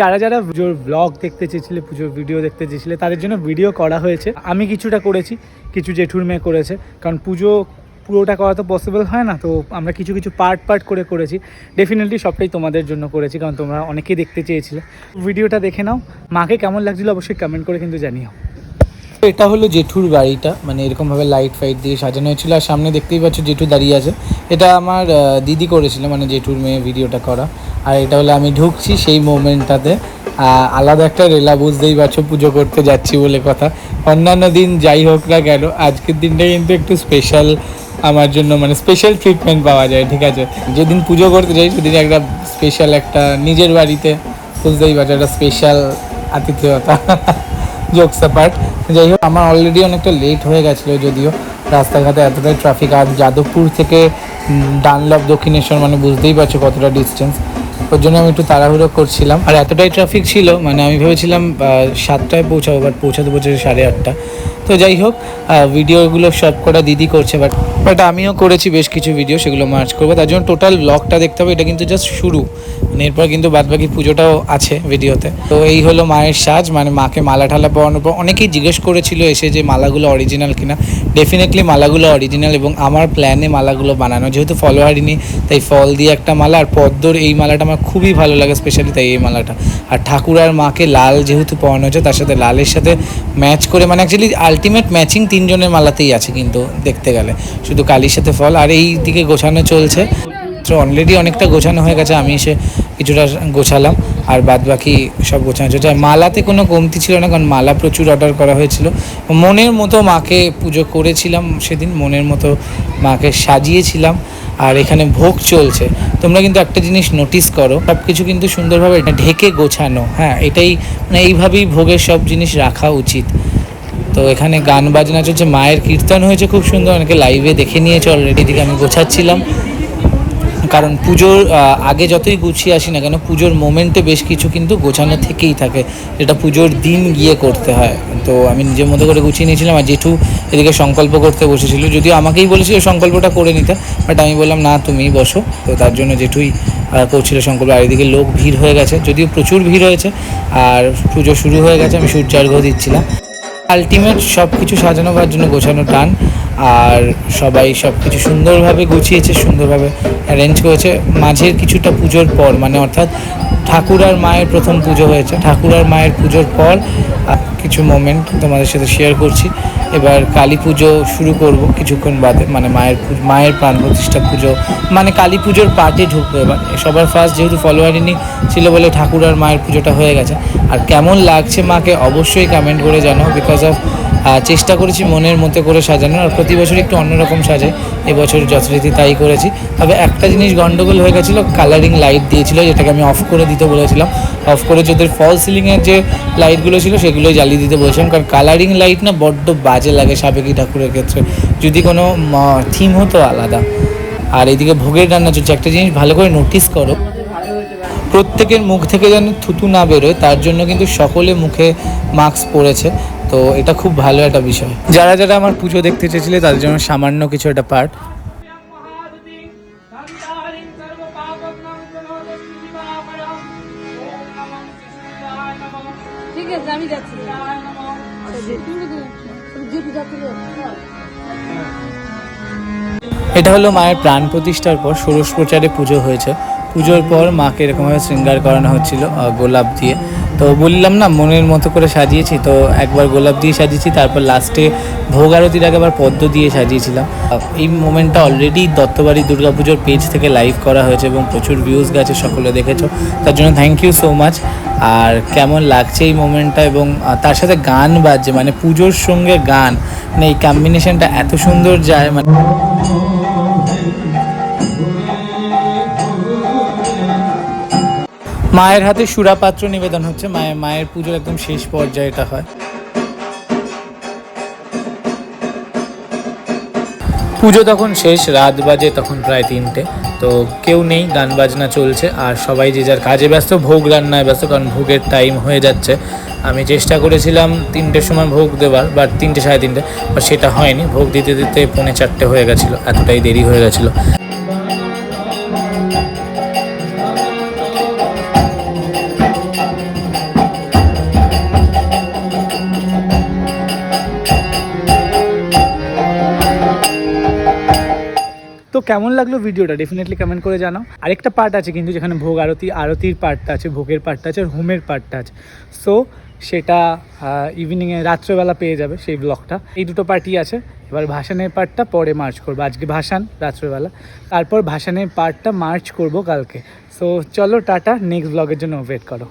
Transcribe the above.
যারা যারা পুজোর ব্লগ দেখতে চেয়েছিলে, পুজোর ভিডিও দেখতে চেয়েছিলে, তাদের জন্য ভিডিও করা হয়েছে। আমি কিছুটা করেছি, কিছু জেঠুর মেয়ে করেছে, কারণ পুজো পুরোটা করা তো পসিবল হয় না, তো আমরা কিছু কিছু পার্ট পার্ট করে করেছি। ডেফিনেটলি সবটাই তোমাদের জন্য করেছি, কারণ তোমরা অনেকেই দেখতে চেয়েছিলে। ভিডিওটা দেখে নাও। মাকে কেমন লাগছিল অবশ্যই কমেন্ট করে কিন্তু জানিও। এটা হলো জেঠুর বাড়িটা মানে এরকমভাবে লাইট ফাইট দিয়ে সাজানো হয়েছিল। আর সামনে দেখতেই পাচ্ছ জেঠু দাঁড়িয়ে আছে। এটা আমার দিদি করেছিল মানে জেঠুর মেয়ে ভিডিওটা করা। আর এটা হলো আমি ঢুকছি সেই মোমেন্টটাতে। আলাদা একটা রেলা, বুঝতেই পারছ, পুজো করতে যাচ্ছি বলে কথা। অন্যান্য দিন যাই হোক না কেন, আজকের দিনটা কিন্তু একটু স্পেশাল আমার জন্য মানে স্পেশাল ট্রিটমেন্ট পাওয়া যায়, ঠিক আছে? যেদিন পুজো করতে যাই, সেদিন একটা স্পেশাল একটা নিজের বাড়িতে, বুঝতেই পারছ, একটা স্পেশাল আতিথেয়তা। জোকস অ্যাপার্ট যাই হোক আমার অলরেডি অনেকটা লেট হয়ে গেছিল যদিও। রাস্তাঘাটে এতটাই ট্রাফিক আর যাদবপুর থেকে উম, ডানলপ দক্ষিণেশ্বর মানে বুঝতেই পারছ কতটা ডিস্টেন্স ওর জন্য আমি একটু তাড়াহুড়ো করছিলাম। আর এতটাই ট্রাফিক ছিল মানে আমি ভেবেছিলাম সাতটায় পৌঁছাবো বাট পৌঁছাতে পৌঁছাতে সাড়ে আটটা। তো যাই হোক ভিডিওগুলো সব কটা দিদি করছে বাট বাট আমিও করেছি বেশ কিছু ভিডিও সেগুলো মার্চ করব। তার জন্য টোটাল ব্লগটা দেখতে হবে এটা কিন্তু জাস্ট শুরু। এরপর কিন্তু বাদবাকি পুজোটাও আছে ভিডিওতে। তো এই হলো মায়ের সাজ মানে মাকে মালা ঠালা পরানোর পর অনেকেই জিজ্ঞেস করেছিল এসে যে মালাগুলো অরিজিনাল কিনা। ডেফিনেটলি মালাগুলো অরিজিনাল এবং আমার প্ল্যানে মালাগুলো বানানো। যেহেতু ফলোয়ারিনি তাই ফল দিয়ে একটা মালা আর পদ্মর এই মালাটা আমার খুবই ভালো লাগে স্পেশালি তাই এই মালাটা। আর ঠাকুর আর মাকে লাল যেহেতু পরানো হচ্ছে তার সাথে লালের সাথে ম্যাচ করে মানে অ্যাকচুয়ালি আলটিমেট ম্যাচিং তিনজনের মালাতেই আছে কিন্তু দেখতে গেলে। শুধু কালির সাথে ফল, আর এই দিকে গোছানো চলছে। তো অলরেডি অনেকটা গোছানো হয়ে গেছে, আমি এসে কিছুটা গোছালাম, আর বাদ বাকি সব গোছানো আর মালাতে কোনো কমতি ছিল না, কারণ মালা প্রচুর অর্ডার করা হয়েছিল। মনের মতো মাকে পুজো করেছিলাম সেদিন, মনের মতো মাকে সাজিয়েছিলাম, আর এখানে ভোগ চলছে। তোমরা কিন্তু একটা জিনিস নোটিস করো সব কিছু কিন্তু সুন্দরভাবে ঢেকে গোছানো হ্যাঁ এটাই মানে এইভাবেই ভোগের সব জিনিস রাখা উচিত। তো এখানে গান বাজনা চলছে, মায়ের কীর্তন হয়েছে, খুব সুন্দর, অনেকে লাইভে দেখে নিয়েছে অলরেডি দিকে আমি গোছাচ্ছিলাম। কারণ পুজোর আগে যতই গুছিয়ে আসি না কেন, পুজোর মোমেন্টে বেশ কিছু কিন্তু গোছানো থেকেই থাকে। যেটা পুজোর দিন গিয়ে করতে হয়। তো আমি নিজের মতো করে গুছিয়ে নিয়েছিলাম আর জেঠু এদিকে সংকল্প করতে বসেছিল। যদিও আমাকেই বলেছিল সংকল্পটা করে নিতে বাট আমি বললাম, না, তুমিই বসো। তো তার জন্য জেঠুই করছিল সংকল্প। আর এদিকে লোক ভিড় হয়ে গেছে, যদিও প্রচুর ভিড় হয়েছে, আর পুজো শুরু হয়ে গেছে, আমি সূর্যার্ঘ দিচ্ছিলাম। আলটিমেট সব কিছু সাজানো করার জন্য গোছানো টান, আর সবাই সব কিছু সুন্দরভাবে গুছিয়েছে, সুন্দরভাবে অ্যারেঞ্জ করেছে। মাঝের কিছুটা পুজোর পর মানে অর্থাৎ ঠাকুর আর মায়ের প্রথম পুজো হয়েছে। ঠাকুর আর মায়ের পুজোর পর কিছু মোমেন্ট তোমাদের সাথে শেয়ার করছি। এবার কালী পুজো শুরু করব কিছুক্ষণ বাদে মানে মায়ের মায়ের প্রাণ প্রতিষ্ঠা পুজো মানে কালী পুজোর পার্টে ঢুকবো এবার। সবার ফার্স্ট যেহেতু ফলোয়ারিনি ছিল বলে ঠাকুর আর মায়ের পুজোটা হয়ে গেছে। আর কেমন লাগছে মাকে অবশ্যই কমেন্ট করে জানাও বিকজ অফ চেষ্টা করেছি মনের মতো করে সাজানোর। আর প্রতি বছর একটু অন্যরকম সাজে এবছর যথারীতি তাই করেছি। তবে একটা জিনিস গন্ডগোল হয়ে গেছিল কালারিং লাইট দিয়েছিল, যেটাকে আমি অফ করে দিতে বলেছিলাম। অফ করে যদি ফল সিলিংয়ের যে লাইটগুলো ছিল সেগুলোই জ্বালিয়ে দিতে বলেছিলাম। কারণ কালারিং লাইট না বড্ড বাজে লাগে সাবেকি ঠাকুরের ক্ষেত্রে। যদি কোনো থিম হতো আলাদা। আর এইদিকে ভোগের রান্না চলছে। একটা জিনিস ভালো করে নোটিস করো। প্রত্যেকের মুখ থেকে যেন থুতু না বেরোয়, তার জন্য কিন্তু সকলে মুখে মাস্ক পরেছে। তো এটা খুব ভালো একটা বিষয়। যারা যারা আমার পুজো দেখতে চেয়েছিলে, তাদের জন্য সামান্য কিছু একটা পার্ট এটা হলো মায়ের প্রাণ প্রতিষ্ঠার পর ষোড়শ প্রচারে পুজো হয়েছে। পুজোর পর মাকে এরকমভাবে শৃঙ্গার করানো হচ্ছিল গোলাপ দিয়ে। তো বললাম না, মনের মতো করে সাজিয়েছি। তো একবার গোলাপ দিয়ে সাজিয়েছি, তারপর লাস্টে ভোগ আরতির আগে আবার পদ্ম দিয়ে সাজিয়েছিলাম। এই মোমেন্টটা অলরেডি দত্তবাড়ি দুর্গাপুজোর পেজ থেকে লাইভ করা হয়েছে এবং প্রচুর ভিউজ গেছে, সকলে দেখেছ। তার জন্য থ্যাংক ইউ সো মাচ আর কেমন লাগছে এই মোমেন্টটা এবং তার সাথে গান বাজছে মানে পুজোর সঙ্গে গান মানে এই কম্বিনেশনটা এত সুন্দর যায় মানে মায়ের হাতে সুরাপাত্র নিবেদন হচ্ছে। মায়ের মায়ের পুজোর একদম শেষ পর্যায়ে এটা হয়। পুজো তখন শেষ, রাত বাজে তখন প্রায় তিনটে। তো কেউ নেই, গান বাজনা চলছে, আর সবাই যে যার কাজে ব্যস্ত, ভোগ রান্নায় ব্যস্ত, কারণ ভোগের টাইম হয়ে যাচ্ছে। আমি চেষ্টা করেছিলাম তিনটের সময় ভোগ দেওয়ার বা তিনটে সাড়ে তিনটে বা সেটা হয়নি। ভোগ দিতে দিতে পৌনে চারটে হয়ে গেছিল, এতটাই দেরি হয়ে গেছিল। কেমন লাগল ভিডিওটা? ডেফিনেটলি কমেন্ট করে জানাও। আরেকটা পার্ট আছে কিন্তু যেখানে ভোগ আরতি, আরতির পার্টটা আছে, ভোগের পার্টটা আছে, আর হোমের পার্টটা আছে। সো সেটা ইভিনিংয়ে রাত্রেবেলা পেয়ে যাবে সেই ব্লগটা এই দুটো পার্টই আছে। এবার ভাসানের পার্টটা পরে মার্চ করব। আজকে ভাসান, রাত্রেবেলা। তারপর ভাসানের পার্টটা মার্চ করব কালকে। সো চলো, টাটা। নেক্সট ব্লগের জন্য ওয়েট করো।